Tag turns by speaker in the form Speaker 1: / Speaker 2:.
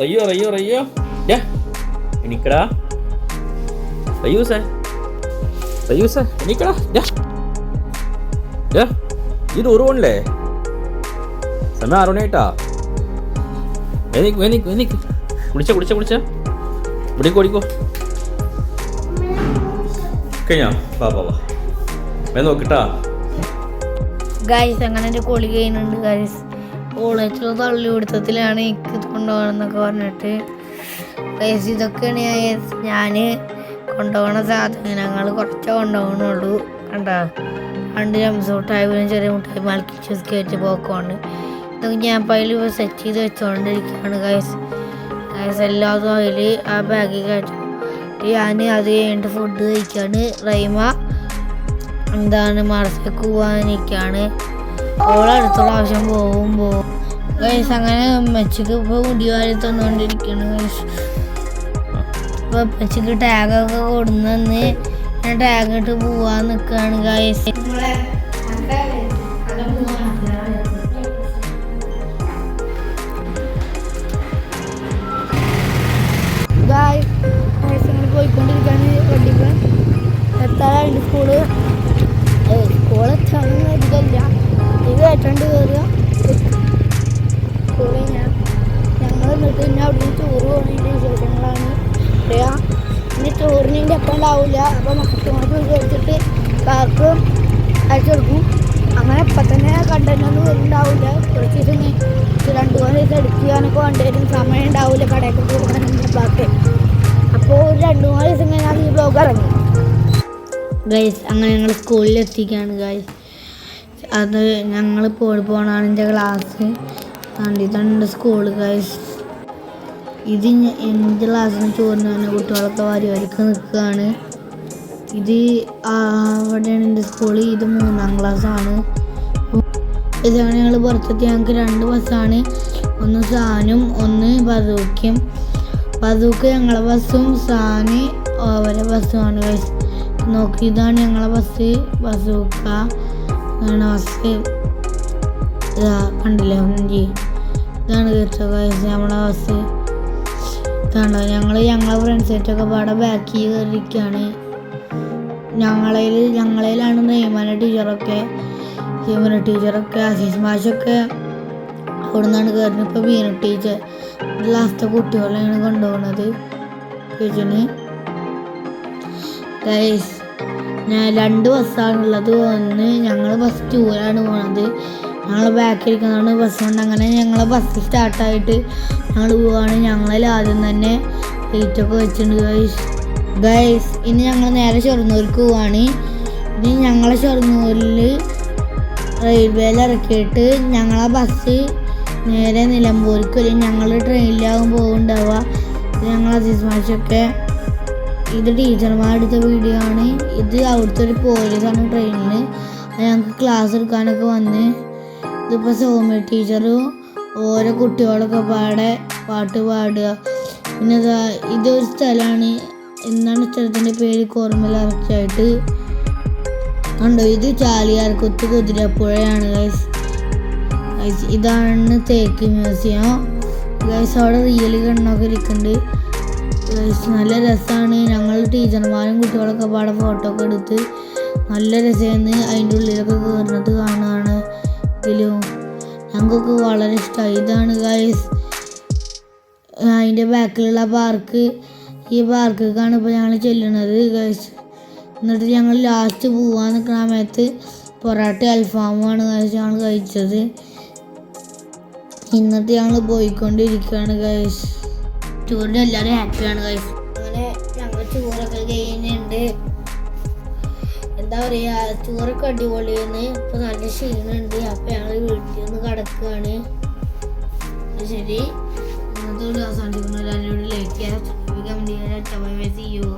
Speaker 1: റയ്യോ റയ്യോ റയ്യോ. യാ എണീക്കടാ. റയ്യൂസേ. റയ്യൂസേ യാ. ഇത് പോണില്ലേ സമയം ആറ് എനിക്ക് എനിക്ക് എനിക്ക് കുടിച്ച കുടിച്ച കുടിച്ച കുടിക്കോ ഓടിക്കോ. കഴിഞ്ഞാ? വാ വാ വാ. വേ നോക്കിട്ടാ.
Speaker 2: ഗൈസ് അങ്ങനെ ഒരു കൊളി കഴിയുന്നുണ്ട് ഗൈസ് കോളേജിൽ തള്ളി കൊടുത്തത്തിലാണ് എനിക്ക് കൊണ്ടുപോകണമെന്നൊക്കെ പറഞ്ഞിട്ട്. ഗൈസ് ഇതൊക്കെയാണ് ഞാൻ കൊണ്ടുപോകണ സാധനങ്ങൾ കുറച്ചേ കൊണ്ടുപോകണുള്ളൂ കണ്ടാ? രണ്ട് ജംസ് മുട്ടായി പിന്നെ ചെറിയ മുട്ടായി മലക്കി ചൂസ് കയറ്റി പോക്കോണ്ട് ഇതൊക്കെ ഞാൻ പൈൽ സെറ്റ് ചെയ്ത് വെച്ചുകൊണ്ടിരിക്കുകയാണ് ഗൈസ് ഗൈസ് എല്ലാതും അതിൽ ആ ബാഗിൽ കയറ്റി ഞാൻ അത് കഴിഞ്ഞിട്ട് ഫുഡ് കഴിക്കാണ്. റൈമ എന്താണ് മറത്തേക്ക് പോവാനിരിക്കാണ് ഓളടുത്തുള്ള ആവശ്യം പോവും പോവും. ഗൈസ് അങ്ങനെ അമ്മച്ചിക്ക് ഇപ്പോൾ മുടിവാരി തന്നുകൊണ്ടിരിക്കുകയാണ് ഗൈസ്. അപ്പോൾ അപ്പച്ചിക്ക് ടാഗൊക്കെ കൊടുന്നു ഞാൻ ടാഗ് ഇട്ട് പോവാൻ നിൽക്കുകയാണ് ഗൈസ്. പോയിക്കൊണ്ടിരിക്കുകയാണ് വണ്ടിക്ക്. എത്താറുണ്ട് സ്കൂൾ. സ്കൂൾ എത്താറൊന്നും അധികമില്ല ഇത് ഏറ്റണ്ട് കയറുക സ്കൂളിൽ ഞാൻ ഞങ്ങൾ എന്നിട്ട് പിന്നെ അവിടുന്ന് ടൂർ പോകുന്നതിന്റെ വിശേഷങ്ങളാണ്. പറയാ ഇനി ടൂറിന് എന്റെ അപ്പം ഉണ്ടാവില്ല അപ്പോൾ മക്കളോട് വിചാരിച്ചിട്ട് കാർക്ക് അയച്ചു കൊടുക്കും. അങ്ങനെ ഇപ്പം തന്നെ കണ്ടന്റൊന്നും വരുന്നുണ്ടാവില്ല കുറച്ച് ദിവസം രണ്ട് മൂന്ന് ദിവസം എടുക്കാനൊക്കെ കൊണ്ടുവരും. സമയം ഉണ്ടാവില്ല കടയൊക്കെ പോകാനൊന്നും ഒരു രണ്ട് മൂന്ന് ദിവസം കഴിഞ്ഞാൽ ഈ ബ്ലോഗ് ഇറങ്ങി. ഗൈസ് അങ്ങനെ ഞങ്ങൾ സ്കൂളിൽ എത്തിക്കുകയാണ് ഗൈസ് അത് ഞങ്ങൾ പോയി പോകണമാണ് എന്റെ ക്ലാസ് കണ്ടിട്ടുണ്ട് സ്കൂൾ ഗൈസ് ഇത് എന്റെ ക്ലാസ്സിന് ചോറിന് തന്നെ കുട്ടികളൊക്കെ വാരി വരിക്ക് നിൽക്കുകയാണ് ഇത് അവിടെയാണ് എന്റെ സ്കൂൾ ഇത് മൂന്നാം ക്ലാസ്സാണ് ഇതാണ് ഞങ്ങൾ പുറത്തെത്തി. ഞങ്ങൾക്ക് രണ്ട് ബസ്സാണ് ഒന്ന് സാനും ഒന്ന് ബസൂക്കും ബസൂക്ക് ഞങ്ങളെ ബസ്സും സാന് അവരെ ബസ്സുമാണ് നോക്കി ഇതാണ് ഞങ്ങളെ ബസ് ബസൂക്ക ബസ് ഇതാ കണ്ടില്ലേ ഒഞ്ചി ഇതാണ് കേട്ടോ നമ്മളെ ബസ് ഇതാണോ ഞങ്ങൾ ഞങ്ങളെ ഫ്രണ്ട്സായിട്ടൊക്കെ പാടെ ബാക്ക് കയറിയിരിക്കുകയാണ് ഞങ്ങളെ ഞങ്ങളിലാണ് നെയ്മാന ടീച്ചറൊക്കെ ജീവന ടീച്ചറൊക്കെ അസീസ് മാഷൊക്കെ അവിടെ നിന്നാണ് കയറുന്നത് ഇപ്പോൾ മീന ടീച്ചർ ലാസ്റ്റത്തെ കുട്ടികളെയാണ് കൊണ്ടുപോകുന്നത് ടീച്ചറിന് ഗൈസ് ഞാൻ രണ്ട് ബസ്സാണുള്ളത് ഒന്ന് ഞങ്ങൾ ബസ് ടൂറാണ് പോണത്. ഞങ്ങൾ ബാക്കിൽ ഇരിക്കുന്നതാണ് ബസ് കൊണ്ട് അങ്ങനെ ഞങ്ങൾ ബസ് സ്റ്റാർട്ടായിട്ട് ഞങ്ങൾ പോവാണ്. ഞങ്ങളിൽ ആദ്യം തന്നെ ലൈറ്റൊക്കെ വെച്ചിട്ടുണ്ട് ഗൈസ് ഗൈസ് ഇനി ഞങ്ങൾ നേരെ ഷൊർണൂർക്ക് പോവാണ്. ഇനി ഞങ്ങളെ ഷൊർണൂരിൽ റെയിൽവേയിൽ ഇറക്കിയിട്ട് ഞങ്ങളെ ബസ് നേരെ നിലമ്പൂർക്ക് വരും ഞങ്ങൾ ട്രെയിനിലാകും പോകുന്നുണ്ടാവുക ഞങ്ങൾ അതിസ്മാശൊക്കെ ഇത് ടീച്ചർമാർ എടുത്ത വീഡിയോ ആണ്. ഇത് അവിടുത്തെ ഒരു പോലീസാണ് ട്രെയിനിൽ ഞങ്ങൾക്ക് ക്ലാസ് എടുക്കാനൊക്കെ വന്ന് ഇതിപ്പോൾ സൗമ്യ ടീച്ചറും ഓരോ കുട്ടികളൊക്കെ പാടെ പാട്ട് പാടുക. പിന്നെ ഇതൊരു സ്ഥലമാണ്. എന്താണ് സ്ഥലത്തിന്റെ പേര് കോർമലാർച്ചായിട്ട് കണ്ടോ? ഇത് ചാലിയാർകുത്ത് കുതിരപ്പുഴയാണ് ഗൈസ് ഇതാണ് തേക്ക് മ്യൂസിയം. ഗൈസ് അവിടെ റിയൽ കണ്ണൊക്കെ ഇരിക്കുന്നുണ്ട്. ഗൈസ് നല്ല രസമാണ് ഞങ്ങൾ ടീച്ചർമാരും കുട്ടികളൊക്കെ പാടെ ഫോട്ടോ ഒക്കെ എടുത്ത് നല്ല രസമായിരുന്നു അതിന്റെ ഉള്ളിലൊക്കെ കയറിട്ട് കാണുകയാണ് ഇതിലും ഞങ്ങൾക്കൊക്കെ വളരെ ഇഷ്ടമായി ഇതാണ് ഗൈസ് അതിന്റെ ബാക്കിലുള്ള പാർക്ക് ഈ പാർക്കിലേക്കാണ് ഇപ്പോൾ ഞങ്ങൾ ചെല്ലുന്നത് ഗൈസ് എന്നിട്ട് ഞങ്ങൾ ലാസ്റ്റ് പോവാൻ നിൽക്കുന്ന സമയത്ത് പൊറാട്ട അൽഫാമുമാണ് ഗൈസ് ഞങ്ങൾ കഴിച്ചത്. ഇന്നത്തെ ഞങ്ങൾ പോയിക്കൊണ്ടിരിക്കുകയാണ് ഗൈസ് ടൂറിന് എല്ലാവരും ഹാപ്പിയാണ് ഗൈസ് അങ്ങനെ ഞങ്ങൾ ടൂറൊക്കെ കഴിഞ്ഞിട്ടുണ്ട്. എന്താ പറയുക ടൂറൊക്കെ അടിപൊളിയാണ് ഇപ്പൊ നല്ല ക്ഷീണമുണ്ട്. അപ്പൊ ഞങ്ങൾ വീട്ടിൽ നിന്ന് കിടക്കുകയാണ്. ശരി. ഇന്നത്തെ ഒരു അവസാനിപ്പിക്കുന്നു എല്ലാവരും ലൈക്ക് ചെയ്യാൻ കമന്റ് ചെയ്യാൻ ചെയ്യൂ